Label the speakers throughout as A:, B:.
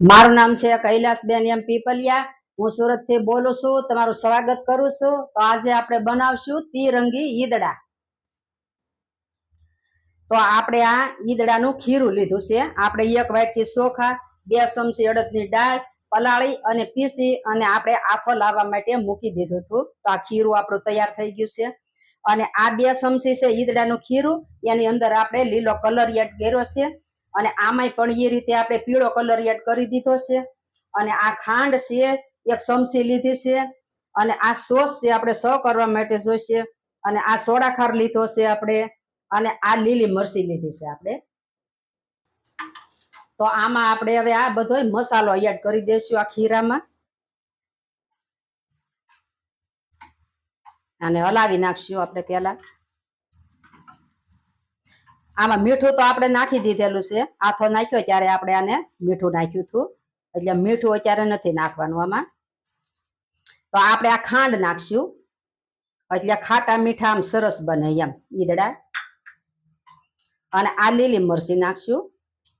A: મારું નામ છે કૈલાસબેન એમ પીપલિયા. હું સુરતથી બોલું છું, તમારું સ્વાગત કરું છું. તો આજે આપણે બનાવશું તિરંગી ઈદડા. તો આપણે આ ઈદડાનું ખીરું લીધું છે. આપણે એક વાટકી ચોખા બે ચમચી અડદની દાળ, પલાળી અને પીસી અને આપણે આથો લાવવા માટે મૂકી દીધું હતું. તો આ ખીરું આપણું તૈયાર થઈ ગયું છે. અને આ બે ચમચી છે ઈદડાનું ખીરું. એની અંદર આપણે લીલો કલર એડ કર્યો છે. અને આમાંય પણ એ રીતે આપણે પીળો કલર એડ કરી દીધો છે. અને આ ખાંડ છે, એક ચમચી લીધી છે. અને આ સોસ છે, આપણે સ કરવા માટે જોઈશે. અને આ સોડા ખાર લીધો છે આપણે. અને આ લીલી મરચી લીધી છે આપણે. તો આમાં આપણે હવે આ બધો મસાલો એડ કરી દઈશું આ ખીરામાં. અને હલાવી નાખશું આપણે પેલા આમાં મીઠું તો આપણે નાખી દીધેલું છે. આથો નાખ્યો ત્યારે આપણે આને મીઠું નાખ્યું હતું. એટલે મીઠું અત્યારે નથી નાખવાનું આમાં. તો આપણે આ ખાંડ નાખશું. એટલે ખાટા મીઠા આમ સરસ બને એમ, ઈદડા. અને આ લીલી મરસી નાખશું.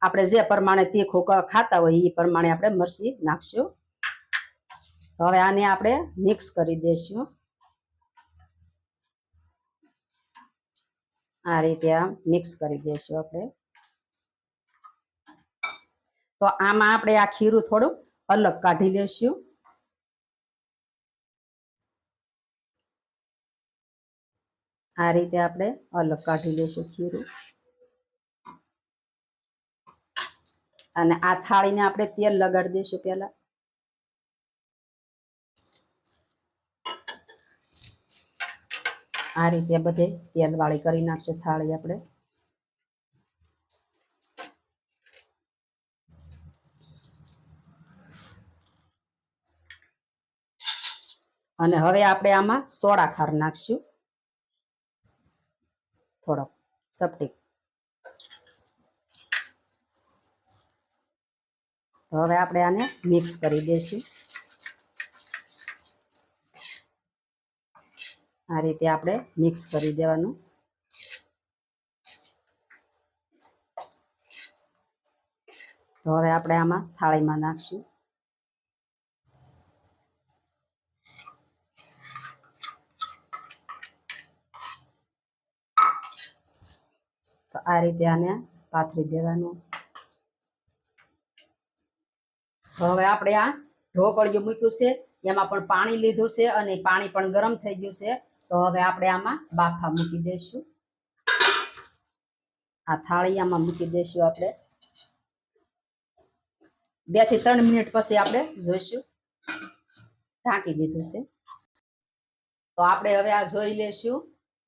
A: આપણે જે પ્રમાણે તીખું ખાતા હોય એ પ્રમાણે આપણે મરસી નાખશું. હવે આને આપણે મિક્સ કરી દઈશું આ રીતે આમ મિક્સ કરી દઈશું આપણે. તો આમાં આપણે આ ખીરું થોડું અલગ કાઢી લેશું. આ રીતે આપણે અલગ કાઢી લેશું ખીરું. અને આ થાળીને આપણે તેલ લગાડી દઈશું પેલા આ રીતે બધે તેલ વાળી કરી નાખશું થાળી આપણે. અને હવે આપણે આમાં સોડા ખાર નાખશું. થોડોક સપટી. હવે આપણે આને મિક્સ કરી દઈશું આ રીતે આપણે મિક્સ કરી દેવાનું. તો હવે આપણે આમાં થાળીમાં નાખશું. તો આ રીતે આને પાથરી દેવાનું. હવે આપણે આ ઢોકળિયું મૂક્યું છે, એમાં પણ પાણી લીધું છે અને પાણી પણ ગરમ થઈ ગયું છે. તો હવે આપણે આમાં બાફા મૂકી દઈશું. આ થાળી આમાં મૂકી દઈશું આપણે. બેથી ત્રણ મિનિટ પછી આપણે જોઈશું. ઢાંકી દીધું છે. તો આપણે હવે આ જોઈ લેશું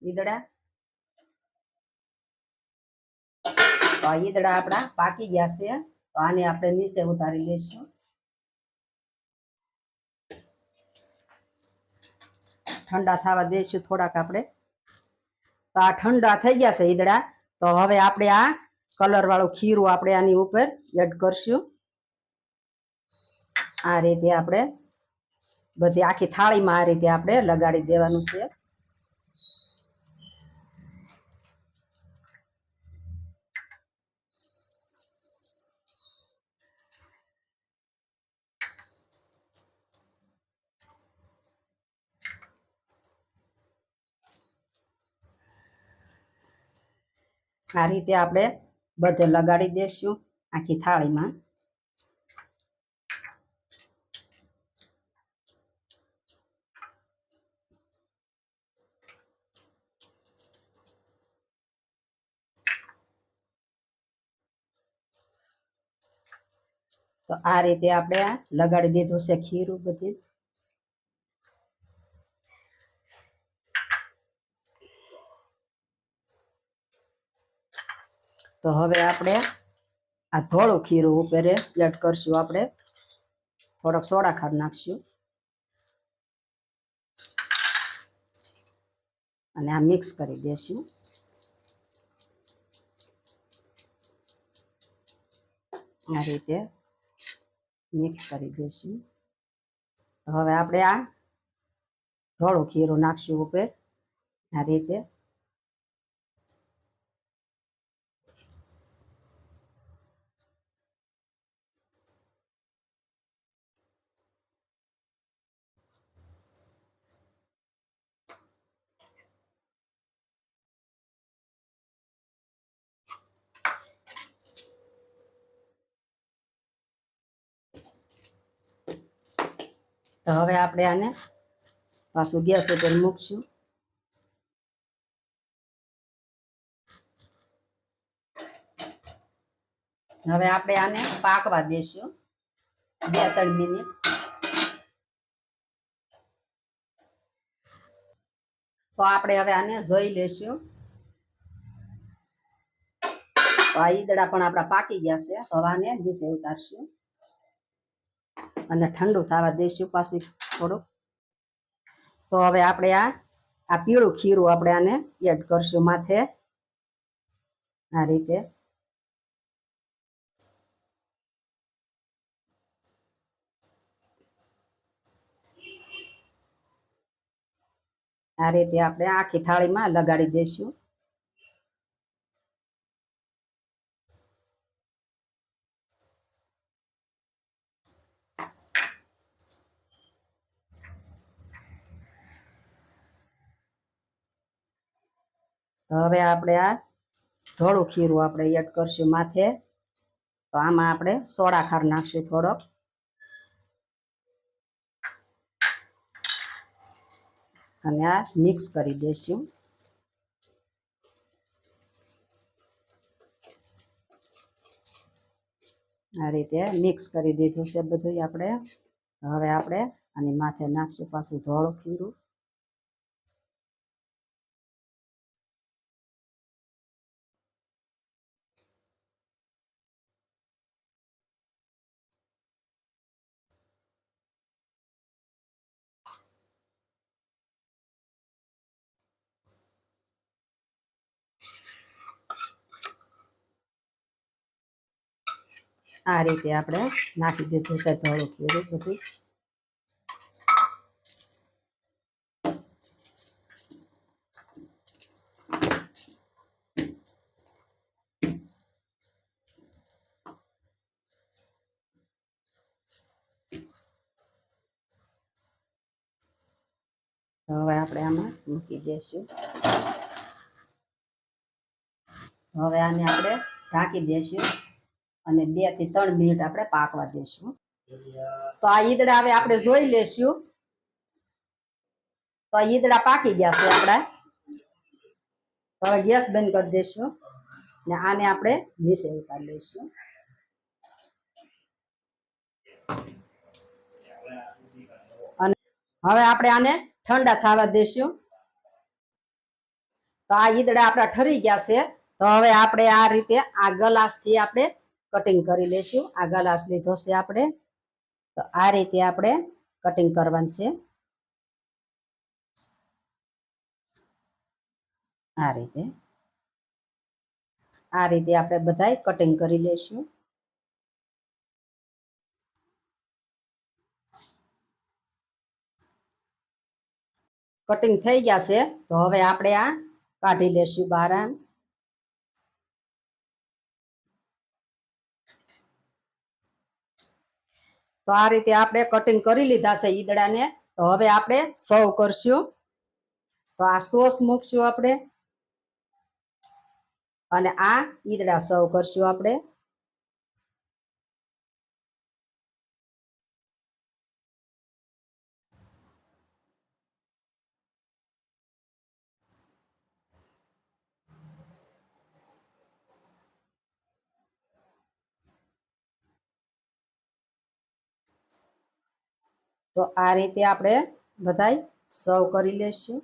A: ઈદડા. તો ઈદડા આપણા પાકી ગયા છે. તો આને આપણે નીચે ઉતારી લઈશું. ઠંડા થવા દઈશું થોડાક આપણે. તો આ ઠંડા થઈ ગયા છે ઈદડા. તો હવે આપણે આ કલર વાળું ખીરું આપણે આની ઉપર એડ કરશું. આ રીતે આપણે બધી આખી થાળીમાં આ રીતે આપણે લગાડી દેવાનું છે. આ રીતે આપણે બધે લગાડી દઈશું આખી થાળીમાં. તો આ રીતે આપણે લગાડી દીધું છે ખીરું બધું. તો હવે આપણે આ ધોળું ખીરું ઉપેરે એડ કરશું આપણે. થોડોક સોડા ખાર નાખશું. અને આ મિક્સ કરી દેશું. આ રીતે મિક્સ કરી દઈશું હવે આપણે આ થોડું ખીરું નાખશું ઉપર. આ રીતે તો હવે આપણે આને પાછું ગેસ ઉપર મૂકશું. હવે આપણે આને પાકવા દેશું. બે ત્રણ મિનિટ. તો આપણે હવે આને જોઈ લેશું. તો આ ઈદડા પણ આપણા પાકી ગયા છે. તો હવે આને નીચે ઉતારશું. અને ઠંડુ થવા દઈશું પાછી થોડુંક. તો હવે આપણે આ આ પીળું ખીરું આપણે આને એડ કરશું માથે. આ રીતે. આ રીતે આપણે આખી થાળીમાં લગાડી દઈશું હવે આપણે આ ધોળું ખીરું આપણે એડ કરશું માથે. તો આમાં આપણે સોડા ખાર નાખશું થોડોક. અને આ મિક્સ કરી દઈશું. આ રીતે મિક્સ કરી દીધું છે બધું આપણે. હવે આપણે આની માથે નાખશું પાછું ધોળું ખીરું. આ રીતે આપણે નાખી દીધું છે ધોળું ખીરું બધું. હવે આપણે આમાં મૂકી દઈશું હવે આને આપણે ઢાંકી દઈશું અને બેથી ત્રણ મિનિટ આપણે પાકવા દેશું. તો આ ઈદડા હવે આપણે જોઈ લેશું. તો આ ઈદડા પાકી ગયા છે આપણા. તો હવે ગેસ બંધ કરી દઈશું ને આને આપણે નીચે ઉતારી લઈશું. અને હવે આપણે આને ઠંડા થવા દઈશું તો આ ઈદડા આપણા ઠરી ગયા છે. તો હવે આપણે આ રીતે આ ગલાસથી આપણે કટિંગ કરી લેશું. આ ગલાસ લીધો છે આપણે. તો આ રીતે આપણે કટિંગ કરવાનું છે. આ રીતે. આ રીતે આપણે બધાય કટિંગ કરી લેશું. કટિંગ થઈ ગયા છે. તો હવે આપણે આ કાઢી લેશું બહાર તો આ રીતે આપણે કટિંગ કરી લીધા છે ઈદડાને. તો હવે આપણે સર્વ કરશું. તો આ સોસ મૂકશું આપણે. અને આ ઈદડા સર્વ કરશું આપણે. તો આ રીતે આપણે બધાય સર્વ કરી લેશું.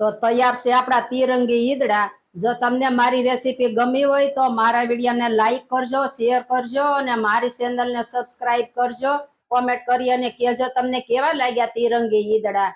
A: તો તૈયાર છે આપણા તિરંગી ઈદડા. જો તમને મારી રેસીપી ગમી હોય તો મારા વિડીયોને લાઈક કરજો શેર કરજો અને મારી ચેનલને સબસ્ક્રાઈબ કરજો. કોમેન્ટ કરી અને કહેજો તમને કેવા લાગ્યા તિરંગી ઈદડા.